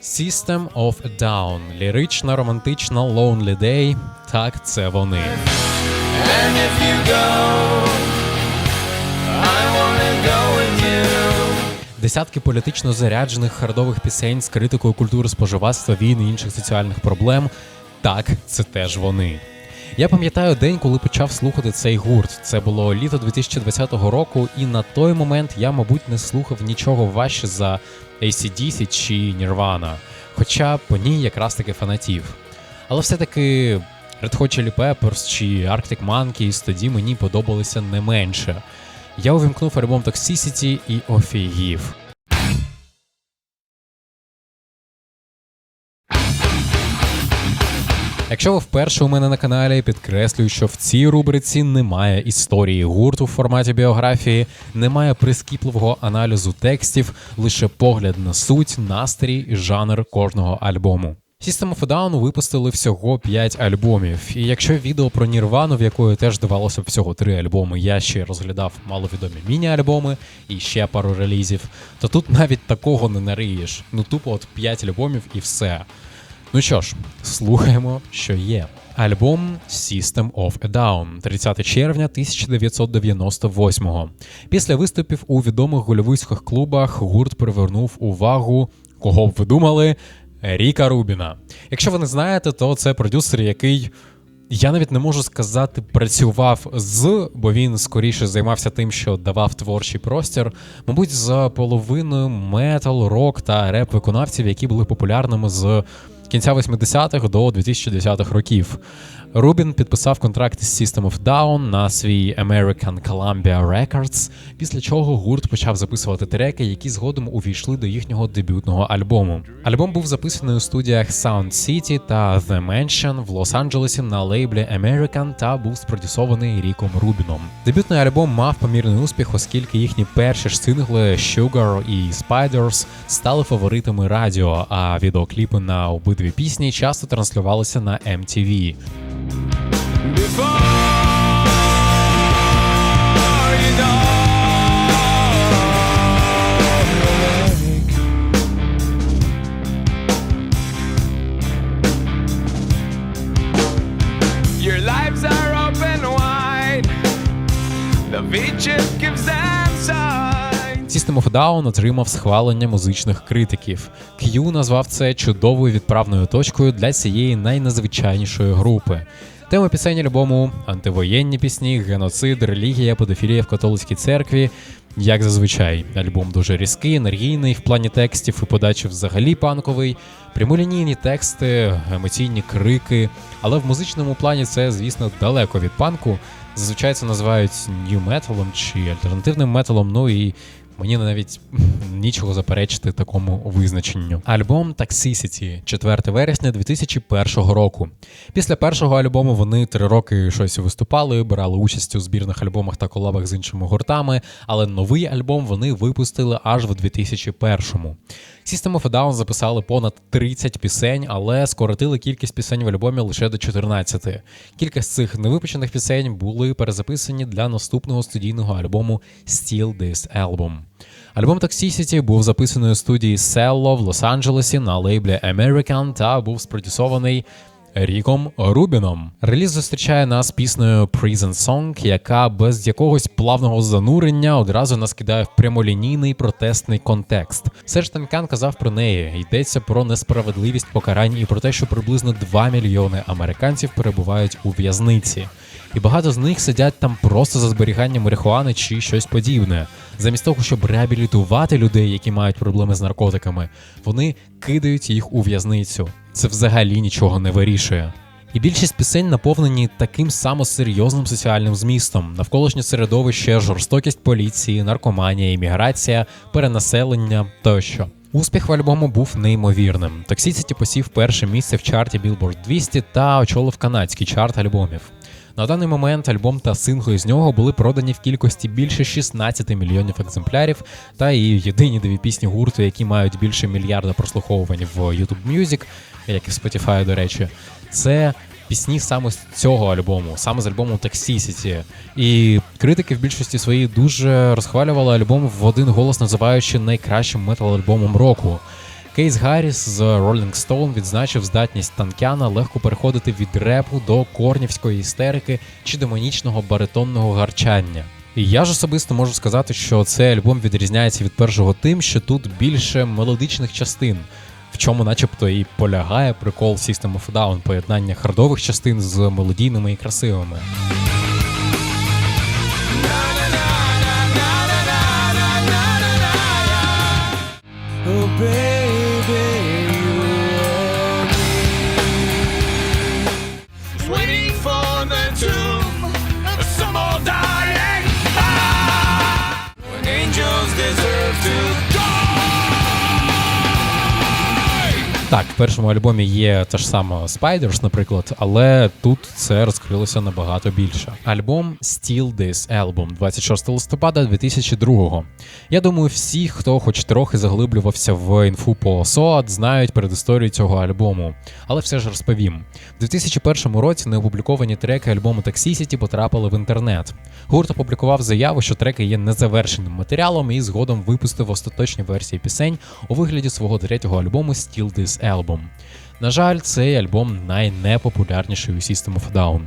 System of a Down. Лірична, романтична Lonely Day. Так, це вони. And if you go, I wanna go with you. Десятки політично заряджених хардових пісень з критикою культури споживацтва, війни і інших соціальних проблем. Так, це теж вони. Я пам'ятаю день, коли почав слухати цей гурт. Це було літо 2020 року, і на той момент я, мабуть, не слухав нічого важче за ACDC чи Nirvana, хоча по ній якраз таки фанатів. Але все-таки Red Hot Chili Peppers чи Arctic Monkeys тоді мені подобалися не менше. Я увімкнув альбом Toxicity і офігів. Якщо ви вперше у мене на каналі, підкреслюю, що в цій рубриці немає історії гурту в форматі біографії, немає прискіпливого аналізу текстів, лише погляд на суть, настрій і жанр кожного альбому. System of a Down випустили всього 5 альбомів, і якщо відео про Нірвану, в якої теж здавалося б всього 3 альбоми, я ще розглядав маловідомі міні-альбоми і ще пару релізів, то тут навіть такого не нариєш. Ну тупо от 5 альбомів і все. Ну що ж, слухаємо, що є. Альбом System of a Down 30 червня 1998-го. Після виступів у відомих гольовицьких клубах гурт привернув увагу, кого б ви думали, Ріка Рубіна. Якщо ви не знаєте, то це продюсер, який. Я навіть не можу сказати, працював з, бо він скоріше займався тим, що давав творчий простір, мабуть, за половиною метал, рок та реп виконавців, які були популярними з кінця 80-х до 2010-х років. Рубін підписав контракт з System of Down на свій American Columbia Records, після чого гурт почав записувати треки, які згодом увійшли до їхнього дебютного альбому. Альбом був записаний у студіях Sound City та The Mansion в Лос-Анджелесі на лейблі American та був спродюсований Ріком Рубіном. Дебютний альбом мав помірний успіх, оскільки їхні перші ж сингли Sugar і Spiders стали фаворитами радіо, а відеокліпи на обидві пісні часто транслювалися на MTV. Before you know. Down отримав схвалення музичних критиків. Q назвав це чудовою відправною точкою для цієї найнезвичайнішої групи. Тема пісень альбому антивоєнні пісні, геноцид, релігія, педофілія в католицькій церкві. Як зазвичай, альбом дуже різкий, енергійний в плані текстів і подачі взагалі панковий, прямолінійні тексти, емоційні крики. Але в музичному плані це, звісно, далеко від панку. Зазвичай це називають нью металом чи альтернативним металом. Ну і мені навіть нічого заперечити такому визначенню. Альбом Toxicity, 4 вересня 2001 року. Після першого альбому вони три роки щось виступали, брали участь у збірних альбомах та колабах з іншими гуртами, але новий альбом вони випустили аж в 2001-му. System of a Down записали понад 30 пісень, але скоротили кількість пісень в альбомі лише до 14. Кілька з цих невипущених пісень були перезаписані для наступного студійного альбому Steal This Album. Альбом Toxicity був записаний у студії Cello в Лос-Анджелесі на лейблі American та був спродюсований Ріком Рубіном. Реліз зустрічає нас піснею Prison Song, яка без якогось плавного занурення одразу нас кидає в прямолінійний протестний контекст. Серж Танкан казав про неї. Йдеться про несправедливість покарань і про те, що приблизно 2 мільйони американців перебувають у в'язниці. І багато з них сидять там просто за зберіганням марихуани чи щось подібне. Замість того, щоб реабілітувати людей, які мають проблеми з наркотиками, вони кидають їх у в'язницю. Це взагалі нічого не вирішує. І більшість пісень наповнені таким само серйозним соціальним змістом: навколишнє середовище, жорстокість поліції, наркоманія, імміграція, перенаселення тощо. Успіх в альбому був неймовірним. Toxicity посів перше місце в чарті Billboard 200 та очолив канадський чарт альбомів. На даний момент альбом та сингли з нього були продані в кількості більше 16 мільйонів екземплярів, та і єдині дві пісні гурту, які мають більше мільярда прослуховувань в YouTube Music, як і в Spotify, до речі, це пісні саме з цього альбому, саме з альбому Toxicity. І критики в більшості своїй дуже розхвалювали альбом в один голос, називаючи найкращим метал-альбомом року. Кейс Гарріс з Rolling Stone відзначив здатність Танкяна легко переходити від репу до корнівської істерики чи демонічного баритонного гарчання. І я ж особисто можу сказати, що цей альбом відрізняється від першого тим, що тут більше мелодичних частин, в чому, начебто, і полягає прикол System of Down, поєднання хардових частин з мелодійними і красивими. Oh, baby, deserve to die. Так, в першому альбомі є та ж сама Spiders, наприклад, але тут це розкрилося набагато більше. Альбом Still This Album 26 листопада 2002. Я думаю, всі, хто хоч трохи заглиблювався в інфу по SOAD, знають передісторію цього альбому. Але все ж розповім. У 2001 році неопубліковані треки альбому Toxicity потрапили в інтернет. Гурт опублікував заяву, що треки є незавершеним матеріалом і згодом випустив остаточні версії пісень у вигляді свого третього альбому Still This Album. На жаль, цей альбом найнепопулярніший у System of Down.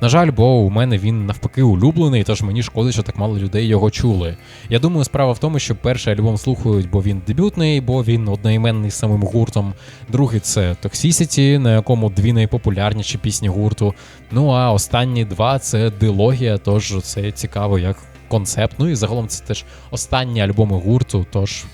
На жаль, бо у мене він навпаки улюблений, тож мені шкода, що так мало людей його чули. Я думаю, справа в тому, що перший альбом слухають, бо він дебютний, бо він одноіменний з самим гуртом. Другий це Toxicity, на якому дві найпопулярніші пісні гурту. Ну а останні два це дилогія, тож це цікаво як концепт. Ну і загалом це теж останні альбоми гурту, тож.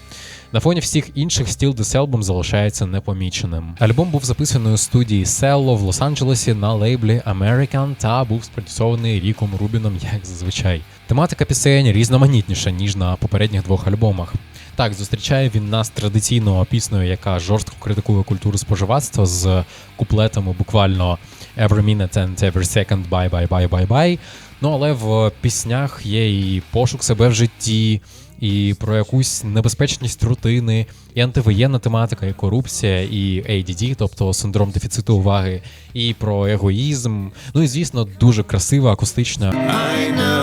На фоні всіх інших This Album залишається непоміченим. Альбом був записаний у студії Cello в Лос-Анджелесі на лейблі American та був спродюсований Ріком Рубіном, як зазвичай. Тематика пісень різноманітніша, ніж на попередніх двох альбомах. Так, зустрічає він нас традиційно піснею, яка жорстко критикує культуру споживацтва з куплетами буквально Every minute and every second bye bye bye bye bye. Ну але в піснях є і пошук себе в житті, і про якусь небезпечність рутини, і антивоєнна тематика, і корупція, і ADD, тобто синдром дефіциту уваги, і про егоїзм. Ну і звісно, дуже красива, акустична. I know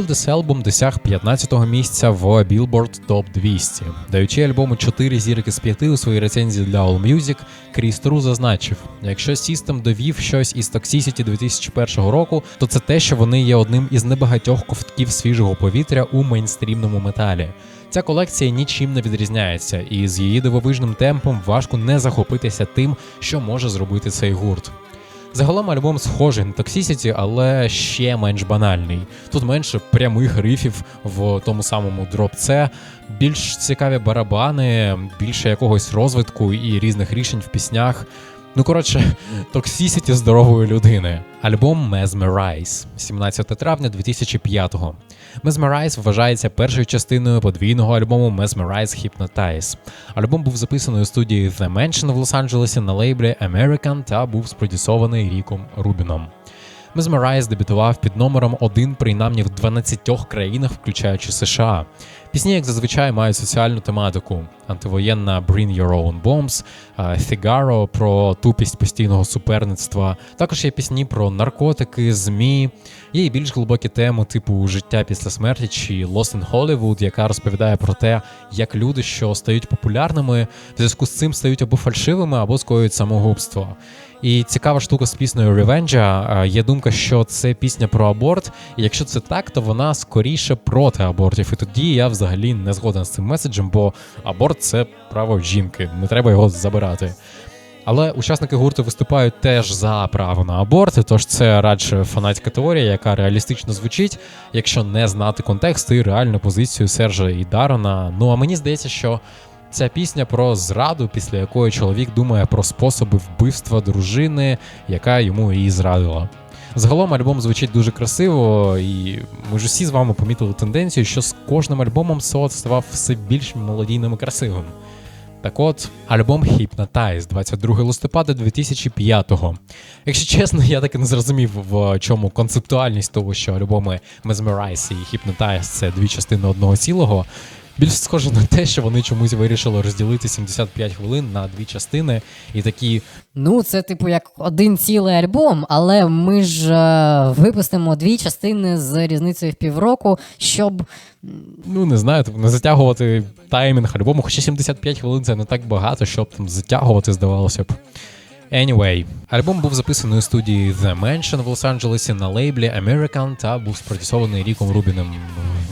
This Album досяг 15-го місця в Billboard Top 200. Даючи альбому 4 зірки з 5 у своїй рецензії для AllMusic, Кріс Тру зазначив: якщо System довів щось із Toxicity 2001 року, то це те, що вони є одним із небагатьох ковтків свіжого повітря у мейнстрімному металі. Ця колекція нічим не відрізняється, і з її дивовижним темпом важко не захопитися тим, що може зробити цей гурт. Загалом альбом схожий на Toxicity, але ще менш банальний. Тут менше прямих рифів в тому самому Drop Це більш цікаві барабани, більше якогось розвитку і різних рішень в піснях. Ну, коротше, Toxicity здорової людини. Альбом Mesmerize, 17 травня 2005-го. Mesmerize вважається першою частиною подвійного альбому Mesmerize Hypnotize. Альбом був записаний у студії The Mansion в Лос-Анджелесі на лейблі American та був спродюсований Ріком Рубіном. Mesmerize дебютував під номером 1 принаймні в 12 країнах, включаючи США. Пісні, як зазвичай, мають соціальну тематику: антивоєнна Bring Your Own Bombs, е, Figaro про тупість постійного суперництва. Також є пісні про наркотики, змі. Є і більш глибокі теми, типу життя після смерті чи Lost in Hollywood, яка розповідає про те, як люди, що стають популярними, в зв'язку з цим стають або фальшивими, або скоюють самогубство. І цікава штука з піснею Ревенджа. Є думка, що це пісня про аборт. І якщо це так, то вона скоріше проти абортів. І тоді я взагалі не згоден з цим меседжем, бо аборт це право жінки, не треба його забирати. Але учасники гурту виступають теж за право на аборти, тож це радше фанатська теорія, яка реалістично звучить, якщо не знати контекст і реальну позицію Сержа і Дарона. Ну а мені здається, що ця пісня про зраду, після якої чоловік думає про способи вбивства дружини, яка йому її зрадила. Загалом альбом звучить дуже красиво, і ми ж усі з вами помітили тенденцію, що з кожним альбомом Сот ставав все більш мелодійним і красивим. Так от, альбом Hypnotize 22 листопада 2005-го. Якщо чесно, я так і не зрозумів, в чому концептуальність того, що альбоми Mesmerize і Hypnotize – це дві частини одного цілого. Більш схоже на те, що вони чомусь вирішили розділити 75 хвилин на дві частини, і такі Ну, це типу як один цілий альбом, але ми ж е, випустимо дві частини з різницею в півроку, щоб ну не знаю, типу, не затягувати таймінг альбому, хоча 75 хвилин це не так багато, щоб там затягувати, здавалося б. Anyway, альбом був записаний у студії The Mansion в Лос-Анджелесі на лейблі American та був спродюсований Ріком Рубіним.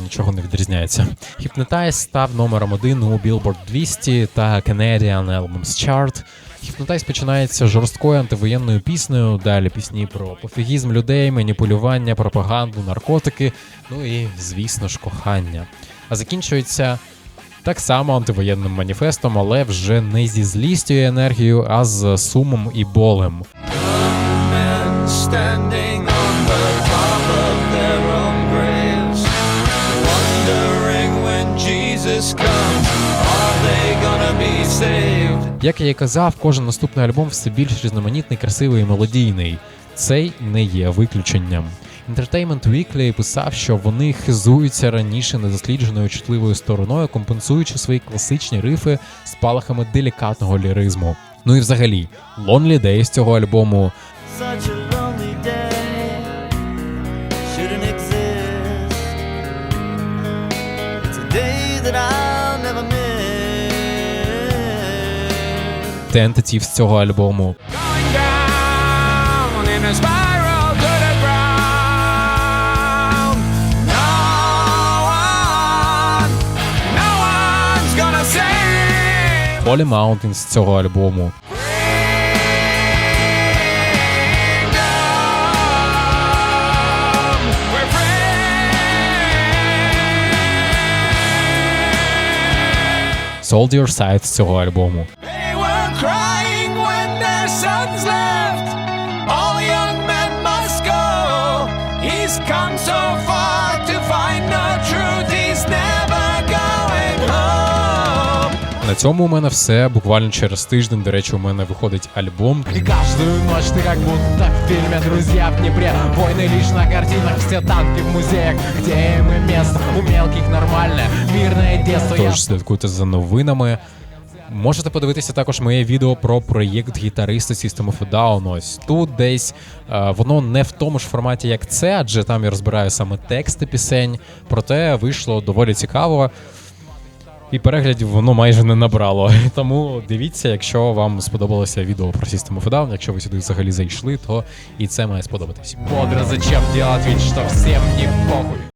Нічого не відрізняється. Hypnotize став номером один у Billboard 200 та Canadian Albums Chart. Hypnotize починається жорсткою антивоєнною піснею, далі пісні про пофігізм людей, маніпулювання, пропаганду, наркотики, ну і, звісно ж, кохання. А закінчується так само антивоєнним маніфестом, але вже не зі злістю і енергією, а з сумом і болем. Як я і казав, кожен наступний альбом все більш різноманітний, красивий і мелодійний. Цей не є виключенням. Entertainment Weekly писав, що вони хизуються раніше недослідженою чутливою стороною, компенсуючи свої класичні рифи спалахами делікатного ліризму. Ну і взагалі, Lonely Day з цього альбому Such a lonely day. Tentative з цього альбому. Holy Mountain з цього альбому. Freedom, we're free. Soldier Side з цього альбому. They were crying when their sons left. All young men must go. He's come so На цьому у мене все. Буквально через тиждень, до речі, у мене виходить альбом. И каждую ночь ты как будто в фильме «Друзья в Днепре» Войны лишь на картинах, все танки в музеях Где им и место, у мелких нормальное Мирное детство я Тож слідкуйте за новинами. Можете подивитися також моє відео про проєкт гітариста System of a Down. Ось тут десь е, воно не в тому ж форматі, як це, адже там я розбираю саме тексти пісень. Проте вийшло доволі цікаво. І переглядів воно майже не набрало. Тому дивіться, якщо вам сподобалося відео про System of якщо ви сюди взагалі зайшли, то і це має сподобатись. бодро Зачем делать что всем не похуй